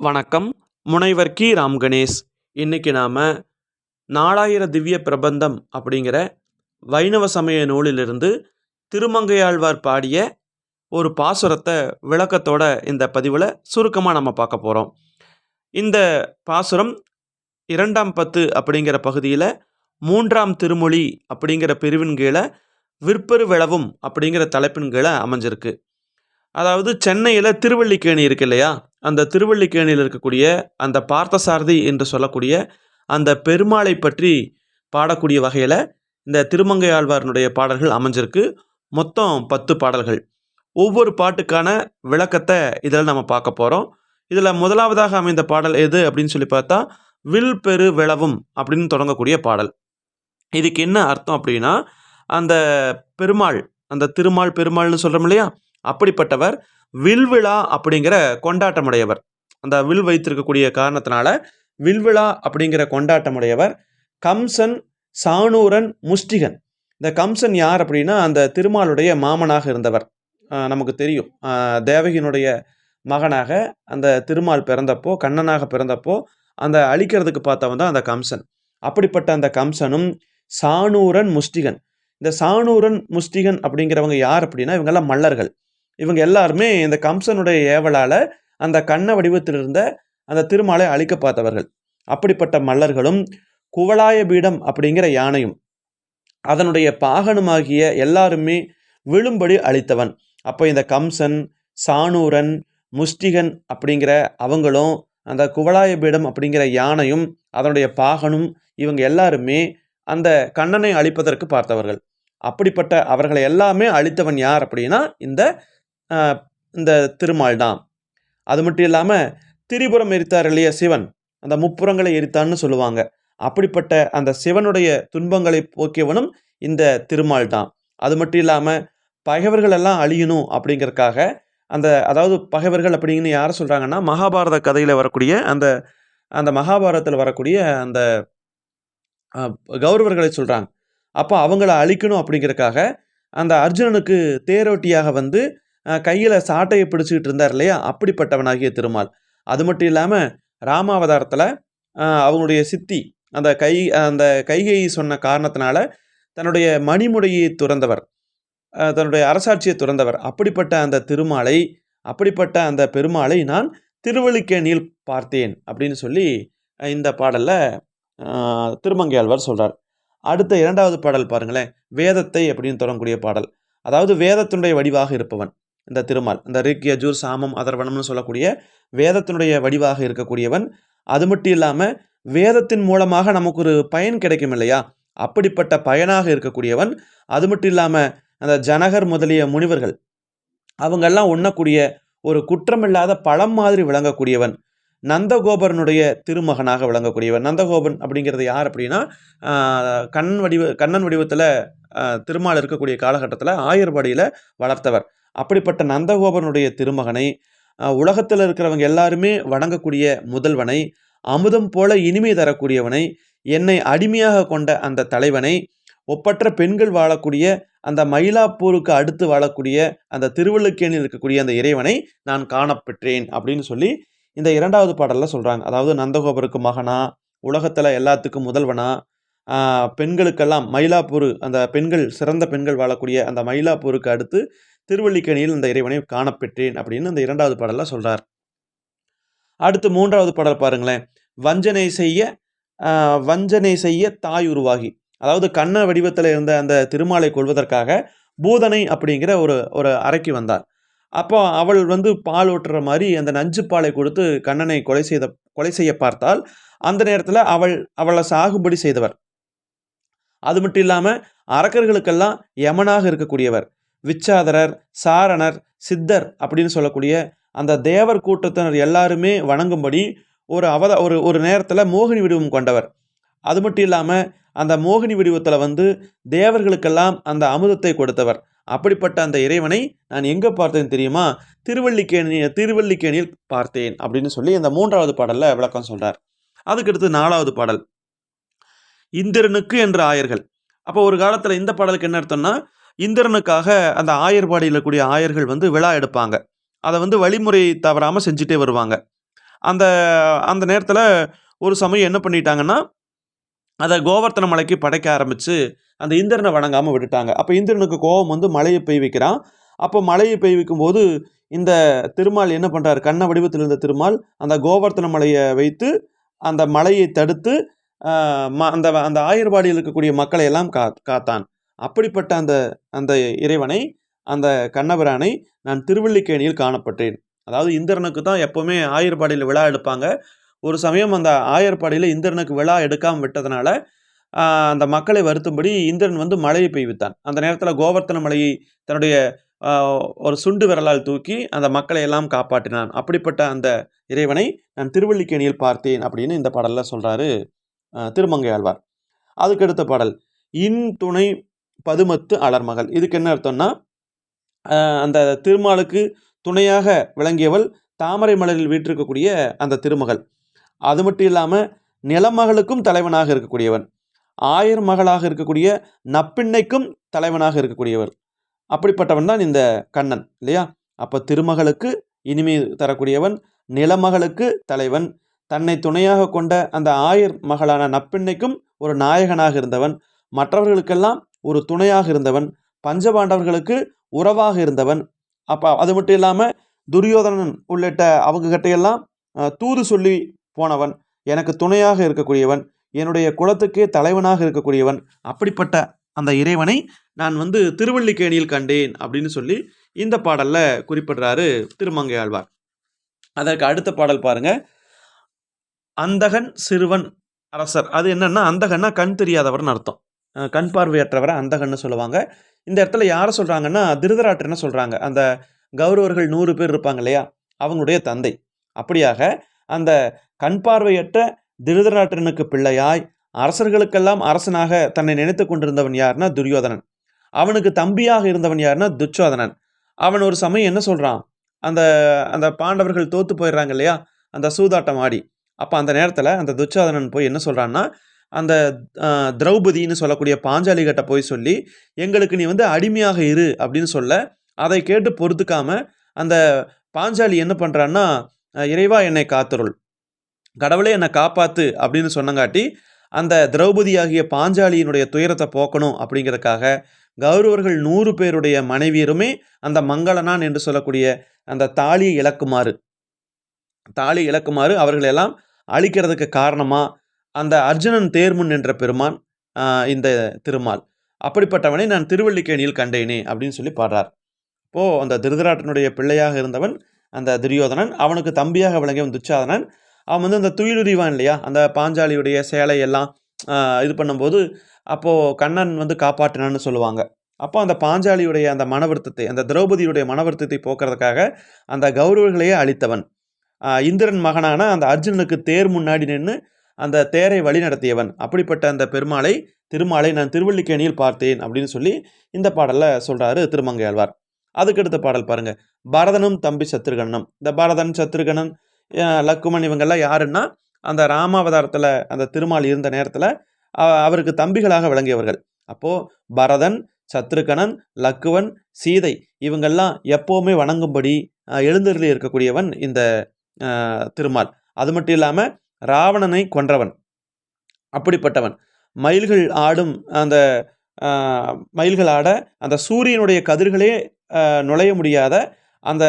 வணக்கம். முனைவர் கி. ராம் கணேஷ் இன்னைக்கு நாம் நாலாயிர திவ்ய பிரபந்தம் அப்படிங்கிற வைணவ சமய நூலிலிருந்து திருமங்கையாழ்வார் பாடிய ஒரு பாசுரத்தை விளக்கத்தோட இந்த பதிவில் சுருக்கமாக நம்ம பார்க்க போகிறோம் இந்த பாசுரம் இரண்டாம் பத்து அப்படிங்கிற பகுதியில் மூன்றாம் திருமொழி அப்படிங்கிற பிரிவின் கீழே விற்பரு விளவும் அப்படிங்கிற தலைப்பின் கீழே அமைஞ்சிருக்கு. அதாவது சென்னையில் திருவள்ளிக்கேணி இருக்கு இல்லையா அந்த திருவள்ளிக்கேணியில் இருக்கக்கூடிய அந்த பார்த்தசாரதி என்று சொல்லக்கூடிய அந்த பெருமாளை பற்றி பாடக்கூடிய வகையில் இந்த திருமங்கையாழ்வாரனுடைய பாடல்கள் அமைஞ்சிருக்கு. மொத்தம் பத்து பாடல்கள். ஒவ்வொரு பாட்டுக்கான விளக்கத்தை இதில் நம்ம பார்க்க போகிறோம் இதில் முதலாவதாக அமைந்த பாடல் எது அப்படின்னு சொல்லி பார்த்தா வில் பெரு விளவும் அப்படின்னு தொடங்கக்கூடிய பாடல். இதுக்கு என்ன அர்த்தம் அப்படின்னா அந்த பெருமாள் அந்த திருமால் பெருமாள்னு சொல்கிறோம் இல்லையா? அப்படிப்பட்டவர் வில்விழா அப்படிங்கிற கொண்டாட்டமுடையவர். அந்த வில் வைத்திருக்கக்கூடிய காரணத்தினால வில்விழா அப்படிங்கிற கொண்டாட்டமுடையவர் கம்சன் சாணூரன் முஷ்டிகன். இந்த கம்சன் யார் அப்படின்னா அந்த திருமாலுடைய மாமனாக இருந்தவர். நமக்கு தெரியும். தேவகியினுடைய மகனாக அந்த திருமால் பிறந்தப்போ கண்ணனாக பிறந்தப்போ அந்த அழிக்கிறதுக்கு பார்த்தவன் தான் அந்த கம்சன். அப்படிப்பட்ட அந்த கம்சனும் சாணூரன் முஷ்டிகன். இந்த சாணூரன் முஷ்டிகன் அப்படிங்கிறவங்க யார் அப்படின்னா இவங்கெல்லாம் மல்லர்கள் இவங்க எல்லாருமே இந்த கம்சனுடைய ஏவலால் அந்த கண்ண வடிவத்தில் இருந்த அந்த திருமாலை அழிக்க பார்த்தவர்கள். அப்படிப்பட்ட மல்லர்களும் குவலாய பீடம் அப்படிங்கிற யானையும் அதனுடைய பாகனுமாகிய எல்லாருமே விழும்படி அழித்தவன். அப்போ இந்த கம்சன் சாணூரன் முஷ்டிகன் அப்படிங்கிற அவங்களும் அந்த குவலாய பீடம் அப்படிங்கிற யானையும் அதனுடைய பாகனும் இவங்க எல்லாருமே அந்த கண்ணனை அழிப்பதற்கு பார்த்தவர்கள். அப்படிப்பட்ட அவர்களை எல்லாமே அழித்தவன் யார் அப்படின்னா இந்த இந்த திருமால் தான். அது மட்டும் இல்லாமல் திரிபுரம் எரித்தார் இல்லையா சிவன்? அந்த முப்புறங்களை எரித்தான்னு சொல்லுவாங்க. அப்படிப்பட்ட அந்த சிவனுடைய துன்பங்களை போக்கியவனும் இந்த திருமால் தான். அது மட்டும் இல்லாமல் பகைவர்கள் எல்லாம் அழியணும் அப்படிங்கறக்காக அந்த அதாவது பகைவர்கள் அப்படின்னு யாரை சொல்கிறாங்கன்னா மகாபாரத கதையில் வரக்கூடிய அந்த அந்த மகாபாரதத்தில் வரக்கூடிய அந்த கௌரவர்களை சொல்கிறாங்க அப்போ அவங்கள அழிக்கணும் அப்படிங்கறக்காக அந்த அர்ஜுனனுக்கு தேரோட்டியாக வந்து கையில் சாட்டையை பிடிச்சிக்கிட்டு இருந்தார் இல்லையா? அப்படிப்பட்டவனாகிய திருமால். அது மட்டும் இல்லாமல் ராமாவதாரத்தில் அவங்களுடைய சித்தி அந்த கை அந்த கைகை சொன்ன காரணத்தினால தன்னுடைய மணிமுடையை துறந்தவர். தன்னுடைய அரசாட்சியை துறந்தவர். அப்படிப்பட்ட அந்த திருமாலை அப்படிப்பட்ட அந்த பெருமாளை நான் திருவள்ளிக்கேணியில் பார்த்தேன் அப்படின்னு சொல்லி இந்த பாடலில் திருமங்கையாழ்வார் சொல்கிறார் அடுத்த இரண்டாவது பாடல் பாருங்களேன். வேதத்தை அப்படின்னு தொடங்கக்கூடிய பாடல். அதாவது வேதத்தினுடைய வடிவாக இருப்பவன். இந்த திருமால் இந்த ரிக் யஜூர் சாமம் அதர்வனம்னு சொல்லக்கூடிய வேதத்தினுடைய வடிவாக இருக்கக்கூடியவன். அது மட்டும் இல்லாமல் வேதத்தின் மூலமாக நமக்கு ஒரு பயன் கிடைக்கும் இல்லையா? அப்படிப்பட்ட பயனாக இருக்கக்கூடியவன். அது மட்டும் இல்லாமல் அந்த ஜனகர் முதலிய முனிவர்கள் அவங்கெல்லாம் உண்ணக்கூடிய ஒரு குற்றமில்லாத பழம் மாதிரி விளங்கக்கூடியவன். நந்தகோபரனுடைய திருமகனாக விளங்கக்கூடியவன். நந்தகோபன் அப்படிங்கிறது யார் அப்படின்னா கண்ணன் கண் வடிவ கண்ணன் வடிவத்தில் திருமால் இருக்கக்கூடிய காலகட்டத்தில் ஆயர்பாடியில் வளர்த்தவர். அப்படிப்பட்ட நந்தகோபனுடைய திருமகனை உலகத்தில் இருக்கிறவங்க எல்லாருமே வணங்கக்கூடிய முதல்வனை அமுதம் போல இனிமை தரக்கூடியவனை என்னை அடிமையாக கொண்ட அந்த தலைவனை ஒப்பற்ற பெண்கள் வாழக்கூடிய அந்த மயிலாப்பூருக்கு அடுத்து வாழக்கூடிய அந்த திருவள்ளுக்கேணியில் இருக்கக்கூடிய அந்த இறைவனை நான் காணப்பெற்றேன் அப்படின்னு சொல்லி இந்த இரண்டாவது பாடலில் சொல்கிறாங்க அதாவது நந்தகோபருக்கு மகனா உலகத்தில் எல்லாத்துக்கும் முதல்வனா பெண்களுக்கெல்லாம் மயிலாப்பூர் அந்த பெண்கள் சிறந்த பெண்கள் வாழக்கூடிய அந்த மயிலாப்பூருக்கு அடுத்து திருவள்ளிக்கணியில் இந்த இறைவனை காணப்பெற்றேன் அப்படின்னு அந்த இரண்டாவது பாடலில் சொல்கிறார் அடுத்து மூன்றாவது பாடல் பாருங்களேன். வஞ்சனை செய்ய வஞ்சனை செய்ய தாய் உருவாகி. அதாவது கண்ண வடிவத்தில் இருந்த அந்த திருமாலை கொள்வதற்காக பூதனை அப்படிங்கிற ஒரு ஒரு அறைக்கு வந்தார். அப்போ அவள் வந்து பால் ஊட்டுற மாதிரி அந்த நஞ்சு பாலை கொடுத்து கண்ணனை கொலை செய்த கொலை செய்ய பார்த்தால் அந்த நேரத்தில் அவள் அவளை சாகுபடி செய்தவர். அது மட்டும் இல்லாமல் அரக்கர்களுக்கெல்லாம் யமனாக இருக்கக்கூடியவர். விச்சாதரர் சாரணர் சித்தர் அப்படின்னு சொல்லக்கூடிய அந்த தேவர் கூட்டத்தினர் எல்லாருமே வணங்கும்படி ஒரு அவத ஒரு ஒரு நேரத்தில் மோகினி வடிவம் கொண்டவர். அது மட்டும் இல்லாமல் அந்த மோகினி வடிவத்தில் வந்து தேவர்களுக்கெல்லாம் அந்த அமுதத்தை கொடுத்தவர். அப்படிப்பட்ட அந்த இறைவனை நான் எங்கே பார்த்தேன் தெரியுமா? திருவல்லிக்கேணி திருவல்லிக்கேணியில் பார்த்தேன் அப்படின்னு சொல்லி இந்த மூன்றாவது பாடலில் விளக்கம் சொல்கிறார் அதுக்கடுத்து நாலாவது பாடல். இந்திரனுக்கு என்ற ஆயர்கள். அப்போ ஒரு காலத்தில் இந்த பாடலுக்கு என்ன அர்த்தம்னா இந்திரனுக்காக அந்த ஆயர்பாடியில் கூடிய ஆயர்கள் வந்து விழா எடுப்பாங்க. அதை வந்து வழிமுறை தவறாமல் செஞ்சுட்டே வருவாங்க. அந்த அந்த நேரத்தில் ஒரு சமயம் என்ன பண்ணிட்டாங்கன்னா அதை கோவர்த்தன மலைக்கு படைக்க ஆரம்பித்து அந்த இந்திரனை வணங்காமல் விட்டுட்டாங்க. அப்போ இந்திரனுக்கு கோபம் வந்து மழையை பெய்விக்கிறான். அப்போ மழையை பெய்விக்கும் போது இந்த திருமால் என்ன பண்ணுறாரு கண்ண வடிவத்தில் இருந்த திருமால் அந்த கோவர்த்தன மலையை வைத்து அந்த மலையை தடுத்து ம- அந்த அந்த ஆயர்பாடியில் இருக்கக்கூடிய மக்களை எல்லாம் கா காத்தான். அப்படிப்பட்ட அந்த அந்த இறைவனை அந்த கண்ணபிரானை நான் திருவல்லிக்கேணியில் காணப்பட்டேன். அதாவது இந்திரனுக்கு தான் எப்போவுமே ஆயர்பாடியில் விழா எடுப்பாங்க. ஒரு சமயம் அந்த ஆயர்பாடியில் இந்திரனுக்கு விழா எடுக்காமல் விட்டதுனால அந்த மக்களை வருத்தும்படி இந்திரன் வந்து மழையை பெய்வித்தான். அந்த நேரத்தில் கோவர்த்தன மலையை தன்னுடைய ஒரு சுண்டு விரலால் தூக்கி அந்த மக்களை எல்லாம் காப்பாற்றினான். அப்படிப்பட்ட அந்த இறைவனை நான் திருவள்ளிக்கேணியில் பார்த்தேன் அப்படின்னு இந்த பாடலில் சொல்கிறாரு திருமங்கை ஆழ்வார். அதுக்கு அடுத்த பாடல் இன் துணை பதுமத்து அலர்மகள் இதுக்கு என்ன அர்த்தம்னா அந்த திருமாலுக்கு துணையாக விளங்கியவள் தாமரை மலரில் வீற்றிருக்கக்கூடிய அந்த திருமகள். அது மட்டும் இல்லாமல் நிலமகளுக்கும் தலைவனாக இருக்கக்கூடியவன். ஆயர் மகளாக இருக்கக்கூடிய நப்பிண்ணைக்கும் தலைவனாக இருக்கக்கூடியவர் அப்படிப்பட்டவன் தான் இந்த கண்ணன் இல்லையா? அப்போ திருமகளுக்கு இனிமை தரக்கூடியவன் நிலமகளுக்கு தலைவன். தன்னை துணையாக கொண்ட அந்த ஆயர் மகளான நப்பிண்ணைக்கும் ஒரு நாயகனாக இருந்தவன். மற்றவர்களுக்கெல்லாம் ஒரு துணையாக இருந்தவன் பஞ்சபாண்டவர்களுக்கு உறவாக இருந்தவன். அப்போ அது மட்டும் இல்லாமல் துரியோதனன் உள்ளிட்ட அவங்க கிட்டையெல்லாம் தூது சொல்லி போனவன் எனக்கு துணையாக இருக்கக்கூடியவன் என்னுடைய குலத்துக்கே தலைவனாக இருக்கக்கூடியவன் அப்படிப்பட்ட அந்த இறைவனை நான் வந்து திருவள்ளிக்கேணியில் கண்டேன் அப்படின்னு சொல்லி இந்த பாடலில் குறிப்பிடுறாரு திருமங்கை ஆழ்வார் அதற்கு அடுத்த பாடல் பாருங்க. அந்தகன் சிறுவன் அரசர். அது என்னன்னா அந்தகன்னா கண் தெரியாதவர்னு அர்த்தம். கண் பார்வையற்றவரை அந்தகன்னு சொல்லுவாங்க. இந்த இடத்துல யாரை சொல்கிறாங்கன்னா திருதராட்டர்னு சொல்கிறாங்க அந்த கௌரவர்கள் நூறு பேர் இருப்பாங்க இல்லையா? அவங்களுடைய தந்தை. அப்படியாக அந்த கண் பார்வையற்ற திருதராட்டனுக்கு பிள்ளையாய் அரசர்களுக்கெல்லாம் அரசனாக தன்னை நினைத்து கொண்டிருந்தவன் யாருன்னா துரியோதனன். அவனுக்கு தம்பியாக இருந்தவன் யாருன்னா துச்சோதனன். அவன் ஒரு சமயம் என்ன சொல்கிறான் அந்த அந்த பாண்டவர்கள் தோத்து போயிடுறாங்க இல்லையா? அந்த சூதாட்டம் ஆடி. அப்போ அந்த நேரத்தில் அந்த துச்சாதனன் போய் என்ன சொல்கிறான்னா அந்த திரௌபதின்னு சொல்லக்கூடிய பாஞ்சாலி கிட்ட போய் சொல்லி எங்களுக்கு நீ வந்து அடிமையாக இரு அப்படின்னு சொல்ல அதை கேட்டு பொறுத்துக்காம அந்த பாஞ்சாலி என்ன பண்ணுறான்னா இறைவா என்னை காத்தருள். கடவுளே என்னை காப்பாத்து அப்படின்னு சொன்னங்காட்டி அந்த திரௌபதி ஆகிய பாஞ்சாலியினுடைய துயரத்தை போக்கணும் அப்படிங்கிறதுக்காக கௌரவர்கள் நூறு பேருடைய மனைவியருமே அந்த மங்களனான் என்று சொல்லக்கூடிய அந்த தாலியை இழக்குமாறு தாலி இழக்குமாறு அவர்களெல்லாம் அழிக்கிறதுக்கு காரணமாக அந்த அர்ஜுனன் தேர்முன் என்ற பெருமான் இந்த திருமால். அப்படிப்பட்டவனை நான் திருவள்ளிக்கேணியில் கண்டேனே அப்படின்னு சொல்லி பாடுறார். இப்போது அந்த திருதராட்டனுடைய பிள்ளையாக இருந்தவன் அந்த துரியோதனன் அவனுக்கு தம்பியாக விளங்கியவன் துச்சாதனன் அவன் வந்து அந்த துயிலுரிவான் இல்லையா அந்த பாஞ்சாலியுடைய சேலை எல்லாம் இது பண்ணும்போது அப்போது கண்ணன் வந்து காப்பாற்றினான்னு சொல்லுவாங்க. அப்போ அந்த பாஞ்சாலியுடைய அந்த மனவருத்தத்தை அந்த திரௌபதியுடைய மனவருத்தத்தை போக்குறதுக்காக அந்த கௌரவர்களையே அழித்தவன். இந்திரன் மகனான அந்த அர்ஜுனனுக்கு தேர் முன்னாடி நின்று அந்த தேரை வழி நடத்தியவன். அப்படிப்பட்ட அந்த பெருமாளை திருமாலை நான் திருவள்ளிக்கேணியில் பார்த்தேன் அப்படின்னு சொல்லி இந்த பாடலில் சொல்கிறாரு திருமங்கையாழ்வார். அதுக்கடுத்த பாடல் பாருங்கள் பரதனும் தம்பி சத்ருகணனும் இந்த பரதன் சத்ருகணன் லக்குமன் இவங்கெல்லாம் யாருன்னா அந்த ராமாவதாரத்தில் அந்த திருமால் இருந்த நேரத்தில் அவருக்கு தம்பிகளாக விளங்கியவர்கள். அப்போது பரதன் சத்ருகணன் லக்குவன் சீதை இவங்கெல்லாம் எப்போவுமே வணங்கும்படி எழுந்தருளி இருக்கக்கூடியவன் இந்த திருமால். அது மட்டும் இல்லாமல் ராவணனை கொன்றவன். அப்படிப்பட்டவன். மயில்கள் ஆடும் அந்த மயில்கள் ஆட அந்த சூரியனுடைய கதிர்களே நுழைய முடியாத அந்த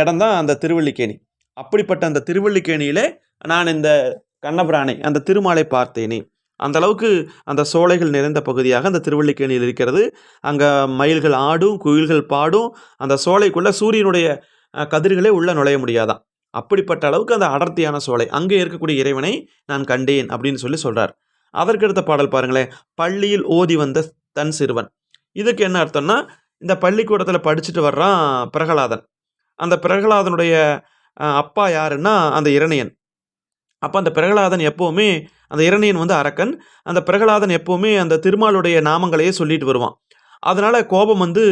இடம்தான் அந்த திருவள்ளிக்கேணி அப்படிப்பட்ட அந்த திருவள்ளிக்கேணியிலே நான் இந்த கண்ணபிரானை அந்த திருமாலை பார்த்தேனே. அந்த அளவுக்கு அந்த சோலைகள் நிறைந்த பகுதியாக அந்த திருவள்ளிக்கேணியில் இருக்கிறது. அங்கே மயில்கள் ஆடும் குயில்கள் பாடும் அந்த சோலைக்குள்ளே சூரியனுடைய கதிர்களே உள்ளே நுழைய முடியாதான். அப்படிப்பட்ட அளவுக்கு அந்த அடர்த்தியான சோலை அங்கே இருக்கக்கூடிய இறைவனை நான் கண்டேன் அப்படின்னு சொல்லி சொல்கிறார் அதற்கடுத்த பாடல் பாருங்களேன். பள்ளியில் ஓதி வந்த தன் சிறுவன். இதுக்கு என்ன அர்த்தம்னா இந்த பள்ளிக்கூடத்தில் படிச்சுட்டு வர்றான் பிரகலாதன். அந்த பிரகலாதனுடைய அப்பா யாருன்னா அந்த இரணியன். அப்போ அந்த பிரகலாதன் எப்போவுமே அந்த இரணியன் வந்து அரக்கன். அந்த பிரகலாதன் எப்போவுமே அந்த திருமாலுடைய நாமங்களையே சொல்லிட்டு வருவான். அதனால் கோபம் வந்து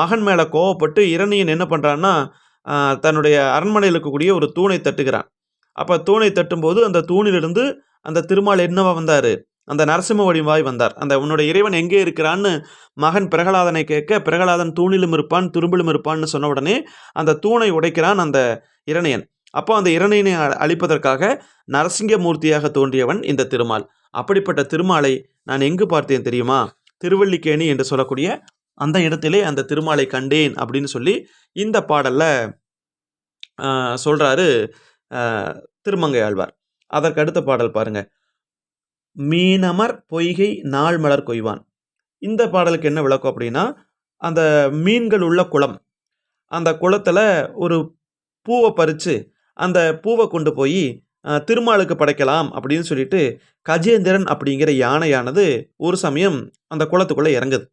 மகன் மேலே கோபப்பட்டு இரணியன் என்ன பண்ணுறான்னா தன்னுடைய அரண்மனையில் இருக்கக்கூடிய ஒரு தூணை தட்டுகிறான். அப்போ தூணை தட்டும்போது அந்த தூணிலிருந்து அந்த திருமால் என்னவா வந்தார்? அந்த நரசிம்ம வடிவாய் வந்தார். அந்த உன்னோட இறைவன் எங்கே இருக்கிறான்னு மகன் பிரகலாதனை கேட்க பிரகலாதன் தூணிலும் இருப்பான் துரும்பிலும் இருப்பான்னு சொன்ன உடனே அந்த தூணை உடைக்கிறான் அந்த இரணையன். அப்போ அந்த இரணையனை அ- அழிப்பதற்காக நரசிங்கமூர்த்தியாக தோன்றியவன் இந்த திருமால். அப்படிப்பட்ட திருமாலை நான் எங்கு பார்த்தேன் தெரியுமா? திருவள்ளிக்கேணி என்று சொல்லக்கூடிய அந்த இடத்திலே அந்த திருமாலை கண்டேன் அப்படின்னு சொல்லி இந்த பாடலில் சொல்கிறாரு திருமங்கை ஆழ்வார். அதற்கு அடுத்த பாடல் பாருங்க. மீனமர் பொய்கை நாள் மலர் கொய்வான். இந்த பாடலுக்கு என்ன விளக்கம் அப்படின்னா அந்த மீன்கள் உள்ள குளம். அந்த குளத்தில் ஒரு பூவை பறித்து அந்த பூவை கொண்டு போய் திருமாலுக்கு படைக்கலாம் அப்படின்னு சொல்லிட்டு கஜேந்திரன் அப்படிங்கிற யானையானது ஒரு சமயம் அந்த குளத்துக்குள்ளே இறங்குது.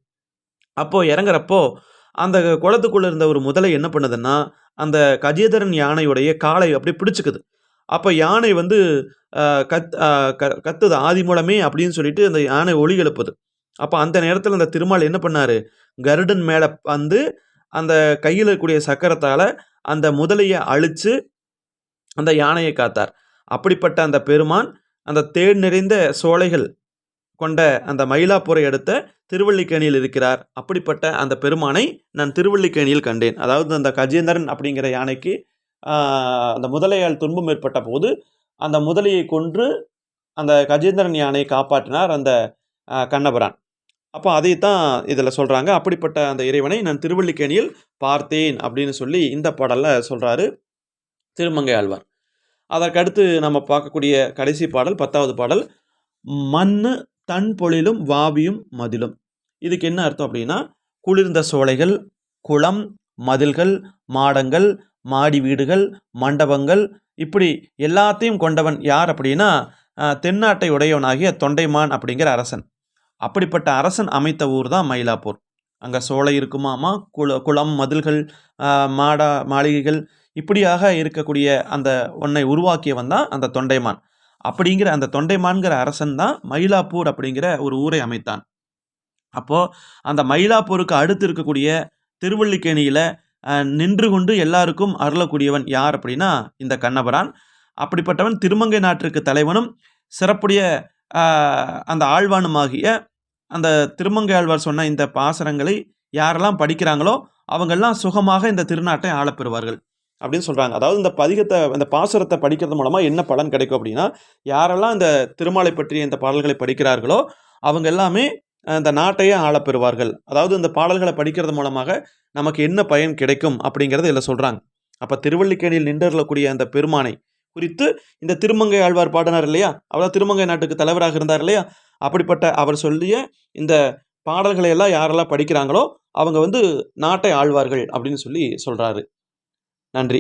அப்போது இறங்குறப்போ அந்த குளத்துக்குள்ளே இருந்த ஒரு முதலை என்ன பண்ணுதுன்னா அந்த கஜேதரன் யானையுடைய காலை அப்படியே பிடிச்சிக்குது. அப்போ யானை வந்து கத் க- கத்துது ஆதி மூலமே அப்படின்னு சொல்லிட்டு அந்த யானை ஒளி எழுப்புது. அப்போ அந்த நேரத்தில் அந்த திருமால் என்ன பண்ணார்? கருடன் மேலே வந்து அந்த கையில் இருக்கக்கூடிய சக்கரத்தால் அந்த முதலையை அழித்து அந்த யானையை காத்தார். அப்படிப்பட்ட அந்த பெருமான் அந்த தேன் நிறைந்த சோலைகள் கொண்ட அந்த மயிலாப்பூரை அடுத்த திருவள்ளிக்கேணியில் இருக்கிறார். அப்படிப்பட்ட அந்த பெருமானை நான் திருவள்ளிக்கேணியில் கண்டேன். அதாவது அந்த கஜேந்திரன் அப்படிங்கிற யானைக்கு அந்த முதலையால் துன்பம் ஏற்பட்ட போது அந்த முதலையை கொன்று அந்த கஜேந்திரன் யானையை காப்பாற்றினார் அந்த கண்ணபுரான். அப்போ அப்போ அதைத்தான் இதில் சொல்கிறாங்க அப்படிப்பட்ட அந்த இறைவனை நான் திருவள்ளிக்கேணியில் பார்த்தேன் அப்படின்னு சொல்லி இந்த பாடலில் சொல்கிறாரு திருமங்கை ஆழ்வார் அதற்கடுத்து நம்ம பார்க்கக்கூடிய கடைசி பாடல் பத்தாவது பாடல் மண்ணு தன் பொழிலும் வாவியும் மதிலும். இதுக்கு என்ன அர்த்தம் அப்படின்னா குளிர்ந்த சோலைகள் குளம் மதில்கள் மாடங்கள் மாடி வீடுகள் மண்டபங்கள் இப்படி எல்லாத்தையும் கொண்டவன் யார் அப்படின்னா தென்னாட்டை உடையவனாகிய தொண்டைமான் அப்படிங்கிற அரசன். அப்படிப்பட்ட அரசன் அமைத்த ஊர் தான் மயிலாப்பூர். அங்கே சோலை இருக்குமாமா குள குளம் மதில்கள் மாடா மாளிகைகள் இப்படியாக இருக்கக்கூடிய அந்த ஒன்றை உருவாக்கியவன் தான் அந்த தொண்டைமான். அப்படிங்கிற அந்த தொண்டைமான்கிற அரசன் தான் மயிலாப்பூர் அப்படிங்கிற ஒரு ஊரை அமைத்தான். அப்போ அந்த மயிலாப்பூருக்கு அடுத்து இருக்கக்கூடிய திருவள்ளிக்கேணியில் நின்று கொண்டு எல்லாருக்கும் அருளக்கூடியவன் யார் அப்படின்னா இந்த கண்ணபரான். அப்படிப்பட்டவன் திருமங்கை நாட்டிற்கு தலைவனும் சிறப்புடைய அந்த ஆழ்வானுமாகிய அந்த திருமங்கை ஆழ்வார் சொன்ன இந்த பாசரங்களை யாரெல்லாம் படிக்கிறாங்களோ அவங்கெல்லாம் சுகமாக இந்த திருநாட்டை ஆளப்பெறுவார்கள் அப்படின்னு சொல்கிறாங்க அதாவது இந்த பதிகத்தை அந்த பாசுரத்தை படிக்கிறது மூலமாக என்ன பலன் கிடைக்கும் அப்படின்னா யாரெல்லாம் இந்த திருமாலை பற்றிய இந்த பாடல்களை படிக்கிறார்களோ அவங்க எல்லாமே அந்த இந்த நாட்டையே ஆளப்பெறுவார்கள். அதாவது இந்த பாடல்களை படிக்கிறது மூலமாக நமக்கு என்ன பயன் கிடைக்கும் அப்படிங்கிறத இதில் சொல்கிறாங்க அப்போ திருவள்ளிக்கேணியில் நின்றக்கூடிய அந்த பெருமானை குறித்து இந்த திருமங்கை ஆழ்வார் பாடினார் இல்லையா? அவ்வளோ திருமங்கை நாட்டுக்கு தலைவராக இருந்தார் இல்லையா? அப்படிப்பட்ட அவர் சொல்லிய இந்த பாடல்களை எல்லாம் யாரெல்லாம் படிக்கிறாங்களோ அவங்க வந்து நாட்டை ஆழ்வார்கள் அப்படின்னு சொல்லி சொல்கிறாரு நன்றி.